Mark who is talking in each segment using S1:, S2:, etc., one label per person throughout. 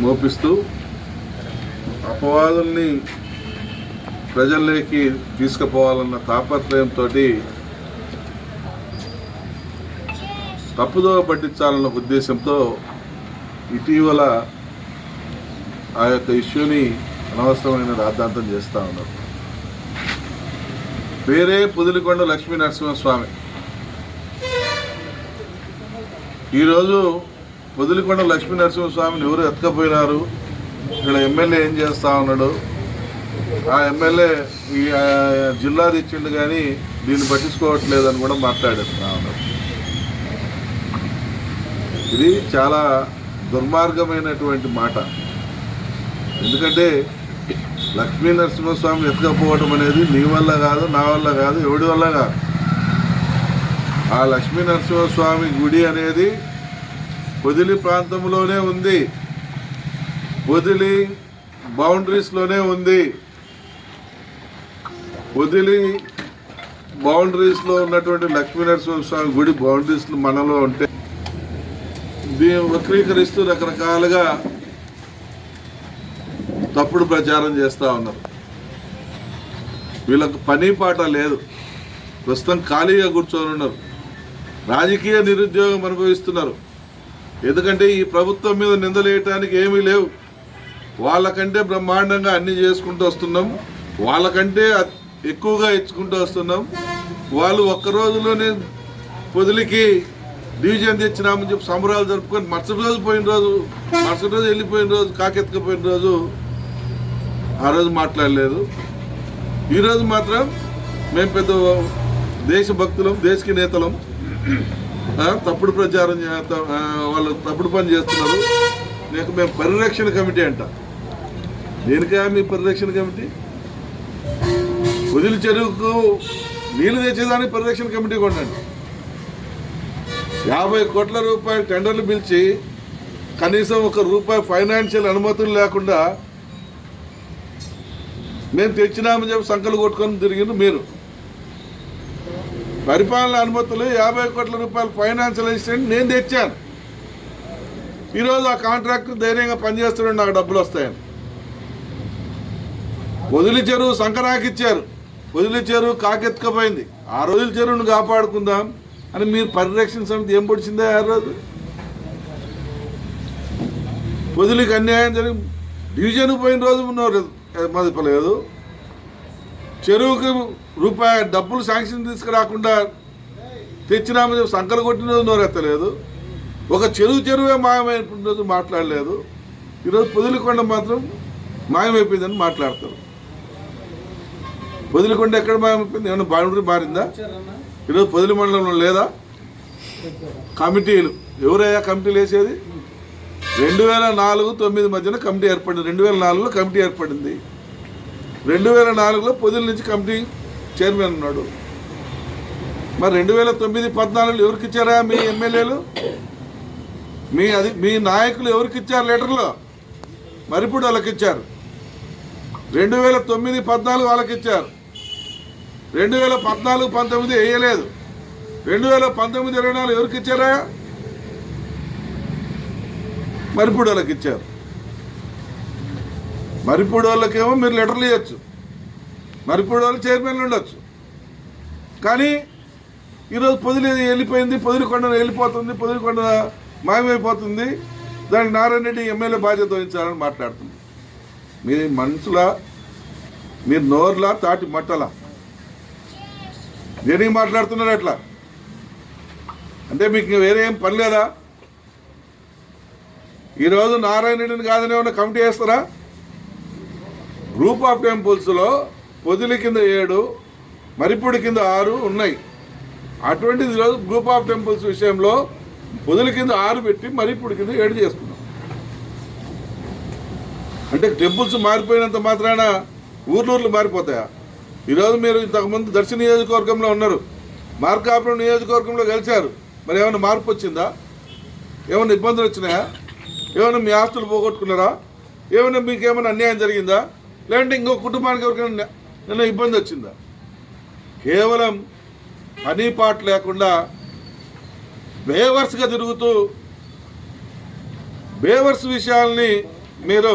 S1: మోపిస్తూ అపవాదుల్ని ప్రజల్లోకి తీసుకుపోవాలన్న తాపత్రయంతో తప్పుదోవ పట్టించాలన్న ఉద్దేశంతో ఇటీవల ఆ యొక్క ఇష్యూని అనవసరమైన రాద్ధాంతం చేస్తూ ఉన్నారు. పేరే పుదిలికొండ లక్ష్మీ నరసింహస్వామి ఈరోజు పొదిలికొండ లక్ష్మీ నరసింహస్వామిని ఎవరు ఎత్తకపోయినారు? ఇక్కడ ఎమ్మెల్యే ఏం చేస్తా ఉన్నాడు? ఆ ఎమ్మెల్యే ఈ జిల్లా తెచ్చిండు కానీ దీన్ని పట్టించుకోవట్లేదని కూడా మాట్లాడేస్తా ఉన్నాడు. ఇది చాలా దుర్మార్గమైనటువంటి మాట. ఎందుకంటే లక్ష్మీ నరసింహస్వామిని ఎత్తుకపోవడం అనేది నీ వల్ల కాదు నా వల్ల కాదు ఎవడి వల్ల కాదు. ఆ లక్ష్మీ నరసింహస్వామి గుడి అనేది పొదిలి ప్రాంతంలోనే ఉంది. పొదిలి బౌండరీస్లోనే ఉంది. పొదిలి బౌండరీస్లో ఉన్నటువంటి లక్ష్మీనరసింహ స్వామి గుడి బౌండరీస్ మనలో ఉంటే దీన్ని వక్రీకరిస్తూ రకరకాలుగా తప్పుడు ప్రచారం చేస్తూ ఉన్నారు. వీళ్ళకు పని పాట లేదు. ప్రస్తుతం ఖాళీగా కూర్చొని ఉన్నారు. రాజకీయ నిరుద్యోగం అనుభవిస్తున్నారు. ఎందుకంటే ఈ ప్రభుత్వం మీద నిందలేయటానికి ఏమీ లేవు. వాళ్ళకంటే బ్రహ్మాండంగా అన్ని చేసుకుంటూ వస్తున్నాం. వాళ్ళకంటే ఎక్కువగా ఇచ్చుకుంటూ వస్తున్నాం. వాళ్ళు ఒక్క రోజులోనే పొదిలికి డివిజన్ తెచ్చినామని చెప్పి సంబరాలు జరుపుకొని మరుసటి రోజు పోయిన రోజు మరుసటి రోజు వెళ్ళిపోయిన రోజు కాకెత్తుకుపోయిన రోజు ఆ రోజు మాట్లాడలేదు. ఈరోజు మాత్రం మేము పెద్ద దేశభక్తులం దేశకి నేతలం. తప్పుడు ప్రచారం వాళ్ళు తప్పుడు పని చేస్తున్నారు. నీకు మేము పరిరక్షణ కమిటీ అంట. దేనికా మీ పరిరక్షణ కమిటీ? వదిలి చెరువుకు నీళ్ళు తెచ్చేదానికి పరిరక్షణ కమిటీ కొనండి యాభై కోట్ల రూపాయల టెండర్లు పిలిచి కనీసం ఒక రూపాయి ఫైనాన్షియల్ అనుమతులు లేకుండా మేము తెచ్చినామని చెప్పి సంకలు కొట్టుకొని తిరిగిండు మీరు. పరిపాలన అనుమతులు యాభై కోట్ల రూపాయలు ఫైనాన్షియల్ అసిస్టెంట్ నేను తెచ్చాను. ఈరోజు ఆ కాంట్రాక్టర్ ధైర్యంగా పనిచేస్తున్నాడు నాకు డబ్బులు వస్తాయని. వదిలి చెరువు సంకరాకి ఇచ్చారు. వదిలి చెరువు కాకెత్తుకపోయింది. ఆ రోజుల చెరువును కాపాడుకుందాం అని మీరు పరిరక్షణ సమితి ఏం పొడిచిందే ఆ రోజు? వదిలికి అన్యాయం జరిగి డివిజన్ పోయిన రోజు ఉన్నవారు మదిపలేదు. చెరువుకి రూపాయి డబ్బులు శాంక్షన్ తీసుకురాకుండా తెచ్చినామని చెప్పి సంకలు కొట్టిన రోజు నోరెత్తలేదు. ఒక చెరువు చెరువే మాయమైనటువంటి రోజు మాట్లాడలేదు. ఈరోజు పొదిలికొండ మాత్రం మాయమైపోయిందని మాట్లాడతారు. పొదిలికొండ ఎక్కడ మాయమైపోయింది? ఏమైనా బాగుండి మారిందా? ఈరోజు పొదిలి మండలంలో లేదా? కమిటీలు. ఎవరయ్యా కమిటీలు వేసేది? రెండు వేల నాలుగు తొమ్మిది మధ్యన కమిటీ ఏర్పడింది. రెండు వేల నాలుగులో కమిటీ ఏర్పడింది. రెండు వేల నాలుగులో పొదిల నుంచి కమిటీ చైర్మన్ ఉన్నాడు. మరి రెండు వేల తొమ్మిది పద్నాలుగులో ఎవరికి ఇచ్చారా మీ ఎమ్మెల్యేలు? మీ అది మీ నాయకులు ఎవరికి ఇచ్చారు లెటర్లో? మరిప్పుడు వాళ్ళకి ఇచ్చారు. రెండు వేల తొమ్మిది పద్నాలుగు వాళ్ళకి ఇచ్చారు. రెండు వేల పద్నాలుగు పంతొమ్మిది వేయలేదు. రెండు వేల పంతొమ్మిది ఇరవై నాలుగు ఎవరికి ఇచ్చారా? మరిపూడి వాళ్ళకి ఇచ్చారు. మరిపూడి వాళ్ళకేమో మీరు లెటర్లు ఇవ్వచ్చు మరిపూడి వాళ్ళు చైర్మన్లు ఉండొచ్చు. కానీ ఈరోజు పొదిలి వెళ్ళిపోయింది పొదిలికొండ వెళ్ళిపోతుంది పొదిలికొండ మాయమైపోతుంది. దానికి నారాయణ రెడ్డి ఎమ్మెల్యే బాధ్యత వహించాలని మాట్లాడుతుంది మీ మనుషుల మీరు నోర్లా తాటి మట్టలా. దేనికి మాట్లాడుతున్నారు అట్లా అంటే మీకు వేరే ఏం పని లేదా? ఈరోజు నారాయణ రెడ్డిని కాదని ఏమైనా కమిటీ వేస్తారా? గ్రూప్ ఆఫ్ టెంపుల్స్లో పొదిలి కింద ఏడు మరిపూడి కింద ఆరు ఉన్నాయి. అటువంటిది రోజు గ్రూప్ ఆఫ్ టెంపుల్స్ విషయంలో పొదిలి కింద ఆరు పెట్టి మరిపూడి కింద ఏడు చేసుకున్నాం. అంటే టెంపుల్స్ మారిపోయినంత మాత్రాన ఊర్లూర్లు మారిపోతాయా? ఈరోజు మీరు ఇంతకుముందు దర్శన నియోజకవర్గంలో ఉన్నారు. మార్కాపురం నియోజకవర్గంలో గెలిచారు. మరి ఏమైనా మార్పు వచ్చిందా? ఏమైనా ఇబ్బందులు వచ్చినాయా? ఏమైనా మీ ఆస్తులు పోగొట్టుకున్నారా? ఏమైనా మీకు ఏమైనా అన్యాయం జరిగిందా? లేదంటే ఇంకో కుటుంబానికి ఎవరికైనా నిన్న ఇబ్బంది వచ్చిందా? కేవలం పని పాట లేకుండా బేవర్స్గా తిరుగుతూ బేవర్స్ విషయాల్ని మీరు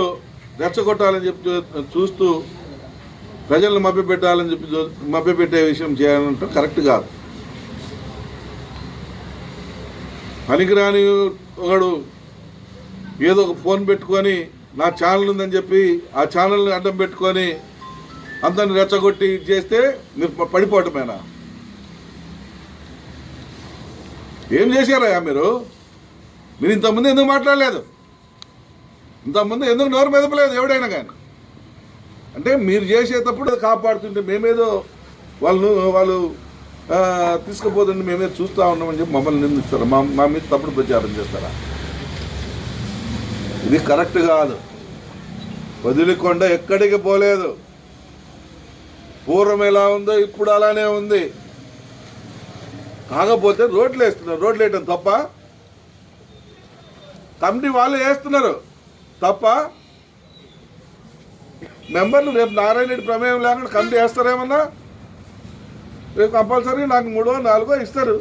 S1: రెచ్చగొట్టాలని చెప్పి చూ- చూస్తూ ప్రజలను మభ్యపెట్టాలని చెప్పి మభ్యపెట్టే విషయం చేయాలంటే కరెక్ట్ కాదు. పనికిరాని ఒకడు ఏదో ఒక ఫోన్ పెట్టుకొని నా ఛానల్ ఉందని చెప్పి ఆ ఛానల్ని అడ్డం పెట్టుకొని అందరిని రెచ్చగొట్టి చేస్తే మీరు పడిపోవటమేనా? ఏం చేశారయ్యా మీరు? మీరు ఇంతకుముందు ఎందుకు మాట్లాడలేదు? ఇంతకుముందు ఎందుకు నోరు మెదపలేదు ఎవడైనా కానీ అంటే మీరు చేసేటప్పుడు కాపాడుతుంటే మేమేదో వాళ్ళు వాళ్ళు తీసుకుపోతుంటే మేమే చూస్తూ ఉన్నామని చెప్పి మమ్మల్ని నిందిస్తారా. మా మా మీద తప్పుడు ప్రచారం చేస్తారా? ఇది కరెక్ట్ కాదు. వదిలికొండ ఎక్కడికి పోలేదు. పూర్వం ఎలా ఉందో ఇప్పుడు అలానే ఉంది. కాకపోతే రోడ్లు వేస్తున్నారు. రోడ్లు వేయటం తప్ప? కమిటీ వాళ్ళు వేస్తున్నారు. తప్ప? మెంబర్లు రేపు నారాయణ రెడ్డి ప్రమేయం లేకుండా కమిటీ వేస్తారేమన్నా? రేపు కంపల్సరీ నాకు మూడో నాలుగో ఇస్తారు.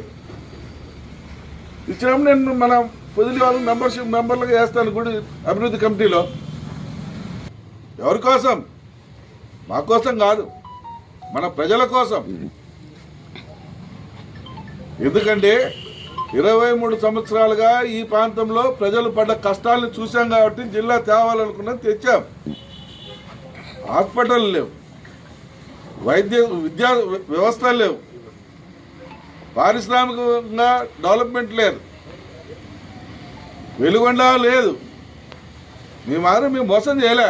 S1: ఇచ్చినప్పుడు నేను మనం పొదిలి వాళ్ళు మెంబర్షిప్ మెంబర్లుగా వేస్తాను గుడి అభివృద్ధి కమిటీలో. ఎవరి కోసం? మా కోసం కాదు. మన ప్రజల కోసం. ఎందుకంటే ఇరవై మూడు సంవత్సరాలుగా ఈ ప్రాంతంలో ప్రజలు పడ్డ కష్టాలను చూసాం కాబట్టి జిల్లా తేవాలనుకున్నది తెచ్చాం. హాస్పిటల్ లేవు. వైద్య విద్యా వ్యవస్థ లేవు. పారిశ్రామికంగా డెవలప్మెంట్ లేదు. వెలుగొండ లేదు. మీ మాత్రం మేము మోసం చేయలే.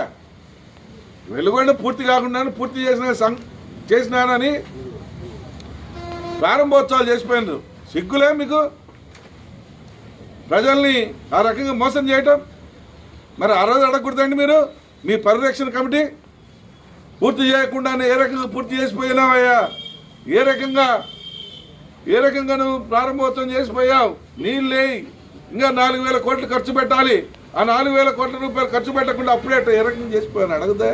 S1: వెలుగొండ పూర్తి కాకుండా పూర్తి చేసిన సం చేసినానని ప్రారంభోత్సవాలు చేసిపోయినారు. సిగ్గులే మీకు? ప్రజల్ని ఆ రకంగా మోసం చేయటం? మరి ఆ రోజు అడగకూడదండి మీరు? మీ పరిరక్షణ కమిటీ పూర్తి చేయకుండానే ఏ రకంగా పూర్తి చేసిపోయినావయ్యా? ఏ రకంగా ఏ రకంగా నువ్వు ప్రారంభోత్సవం చేసిపోయావు? నీళ్ళు లేయి. ఇంకా నాలుగు వేల కోట్లు ఖర్చు పెట్టాలి. ఆ నాలుగు వేల కోట్ల రూపాయలు ఖర్చు పెట్టకుండా అప్పుడే ఏ రకంగా చేసిపోయాను. అడగదా?